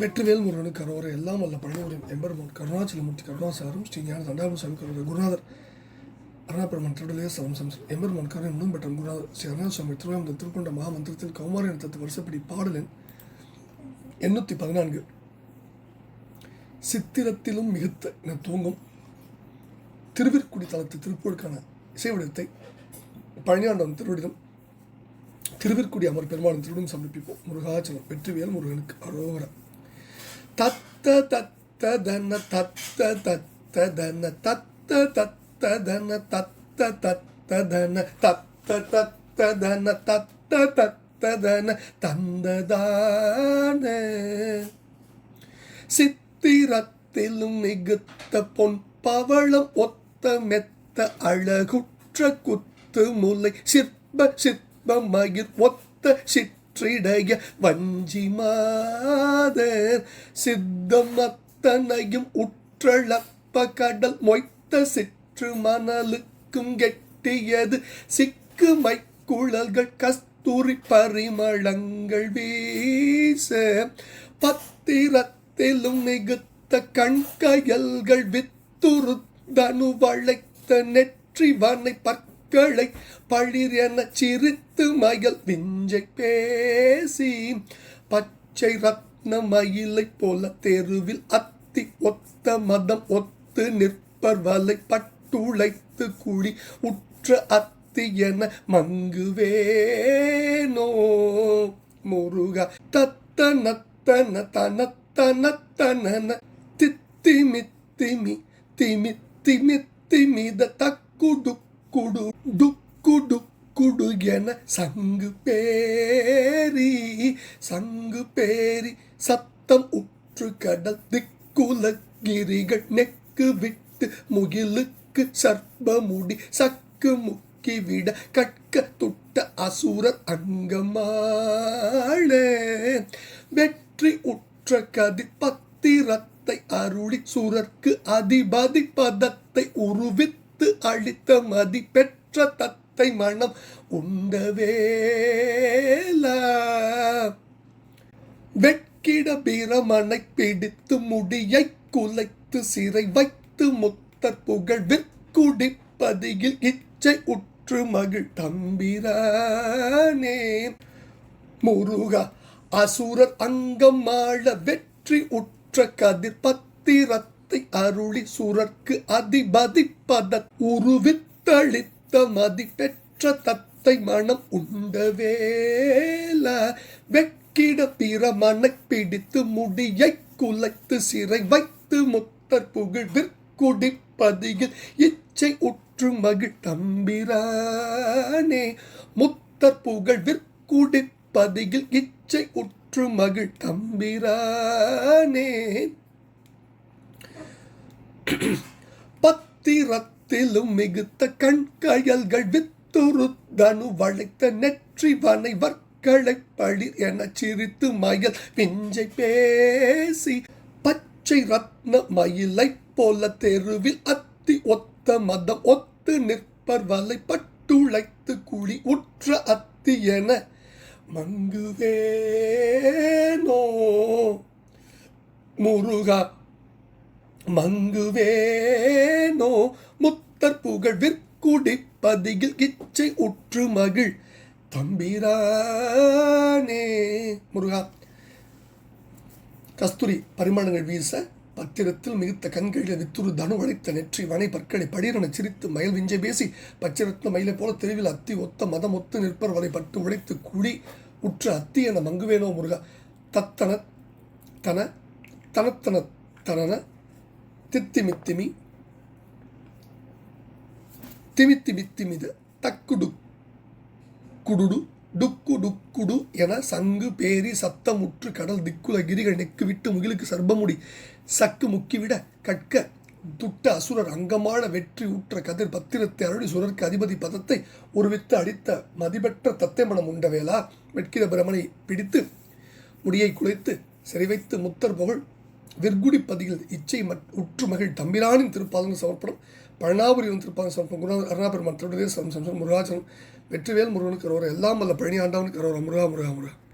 வெற்றிவேல் முருகனுக்கு கரோரை எல்லாம் வல்ல பழனியுடன் எம்பெருமான் கருணாச்சலமூர்த்தி கருணாசாரம் ஸ்ரீ ஞான தண்டாபுரம் சாமி கரோரை குருநாதர் அருணாபெருமான் திருடலே சரம் சம்சம் எம்பெருமான் கருணை முழும் பெற்ற குருநாதர் ஸ்ரீ அருணா சுவாமி திருவாமந்த திருக்கொண்ட மகாமந்திரத்தில் கௌமாரி தத்து வருஷப்படி பாடலன் எண்ணூற்றி பதினான்கு. சித்திரத்திலும் மிகுத்த என தூங்கும் திருவிற்குடி தளத்து திருப்பூருக்கான இசை வடிவத்தை பழனியாண்டவன் திருவடிடம் திருவிற்குடி அமர் பெருமாளும் திருடன் சமர்ப்பிப்போம். முருகாச்சலம் வெற்றிவேல் முருகனுக்கு அரோகரம். தத்த தத்த தன தத்த தத்த தன தத்த தத்த தன தத்த தத்த தன தத்த தத்த தன தத்த தத்த தன தந்ததான சித்திரத்திலும் மிகுத்த பொன் பவளம் ஒத்த மெத்த அழகுற்ற குத்து முல்லை சிற்ப சிற்ப மயிர் ஒத்த சிற்ப சிற்றிடைய வஞ்சி மாதர். சித்தம் அத்தனையும் உற்றளப்ப கடல் மொய்த்த சிற்று மணலுக்கும் கெட்டியது. சிக்கு மைக்குழல்கள் கஸ்தூரி பரிமளங்கள் வீச. பத்திரத்திலும் மிகுத்த கண்கயல்கள் வித்துரு தனு வளைத்த நெற்றி வனை மக்களை பழிர் என சிரித்து மயல் விஞ்சை பேசி பச்சை ரத்ன மயிலை போல தெருவில் அத்தி ஒத்த மதம் ஒத்து நிற்பர் வலை பட்டுழைத்து குழி உற்ற அத்தி என மங்குவேனோ முருகா தத்த நத்தன தன தன தனன தித்திமி திமி திமி திமி திமித தக்குடு குடு டுக்குடு குடு என சங்கு பேரி சங்கு பேரி சத்தம் உற்று கடல் திக்குலகிரிகள் நெக்கு விட்டு முகிலுக்கு சர்ப்பமுடி சக்கு முக்கி விட கட்க துட்ட அசுரர் அங்கமாளே. வெற்றி உற்ற கதி பத்திரத்தை அருளி சுரர்க்கு அதிபதி பதத்தை உருவித்து அளித்த மதி பெற்ற தத்தை மனம் உண்டவேல வெட்கிட பிரமனை பிடித்து முடியை குலைத்து சிறை வைத்து முத்தர் புகழ் விற்குடிப்பதியில் இச்சை உற்று மகிழ் தம்பிரானே. முருகா அசுரர் அங்கமாள வெற்றி உற்ற கதிர் பத்திரத்தை அருளி சுரர்க்கு அதிபதி பத உருவித்தளித்த மதி பெற்ற தத்தை மனம் உண்டவேல வெட்கிட பிரமனை பிடித்து முடியை குலைத்து சிறை வைத்து முத்தர் புகழ் விற்குடிப்பதியில் இச்சை உற்று மகிழ் தம்பிரானே. முத்தர் புகழ் விற்குடிப்பதியில் இச்சை உற்று மகிழ் தம்பிரானே. பத்திரத்திலும் மிகுத்த கண்கயல்கள் வித்துருத்தனு வளைத்த நெற்றி வனை வர்க்களை பளிர் என சிரித்து மயல் பிஞ்சை பேசி பச்சை ரத்ன மயிலை போல தெருவில் அத்தி ஒத்த மதம் ஒத்து நிற்பர் வலை பட்டுழைத்து குழி உற்ற அத்தி என மங்குவேனோ முருகா மங்குவேனோ? முத்தர் புகழ் விற்குடிப்பதியில் இச்சை உற்று மகிழ். தம்பிரானே. முருகா. கஸ்தூரி பரிமாணங்கள் வீச பத்திரத்தில் மிகுத்த கண்களில் வித்துரு தனு வளைத்த நெற்றி வனை பற்களை படீரென சிரித்து மயில் விஞ்சை பேசி பச்சிரத்ன மயிலை போல தெருவில் அத்தி ஒத்த மதம் ஒத்து நிற்பர் வரை பட்டு உழைத்து குழி உற்ற அத்தி என மங்குவேனோ முருகா. தத்தன தன தனத்தன தனன தித்திமித்திமி. திமித்திமித்திமித தக்குடு. குடுடு டுக்கு டுக்குடு என சங்கு பேரி சத்தமுற்று கடல் திக்குல கிரிகள் நெக்கு விட்டு முகிலுக்கு சர்பமுடி. சக்கு முக்கிவிட கற்க துட்ட அசுரர் அங்கமான வெற்றி ஊற்ற கதிர் பத்திரத்தை அருளி சுரர்க்கு அதிபதி பதத்தை உருவித்து அடித்த மதிபெற்ற தத்தை மனம் உண்டவேலா வெட்கிற பிரமனை பிடித்து முடியை குலைத்து சிறை வைத்து முத்தர் புகழ் விற்குடி பதிகள் இச்சை மற் உற்று மகிழ் தம்பிரானின் திருப்பாதங்கள் சமர்ப்பணம் பழனாபுரியின் திருப்பாதம் சமர்ப்பணம் குருநாதர் அருணாபெருமான் திருடதே சம் சம்சம் முருகாச்சலம் வெற்றிவேல் முருகனுக்கு ரோர எல்லாம் வல்ல பழனி ஆண்டவனுக்கு ரோர முருகா முருகா முருகா.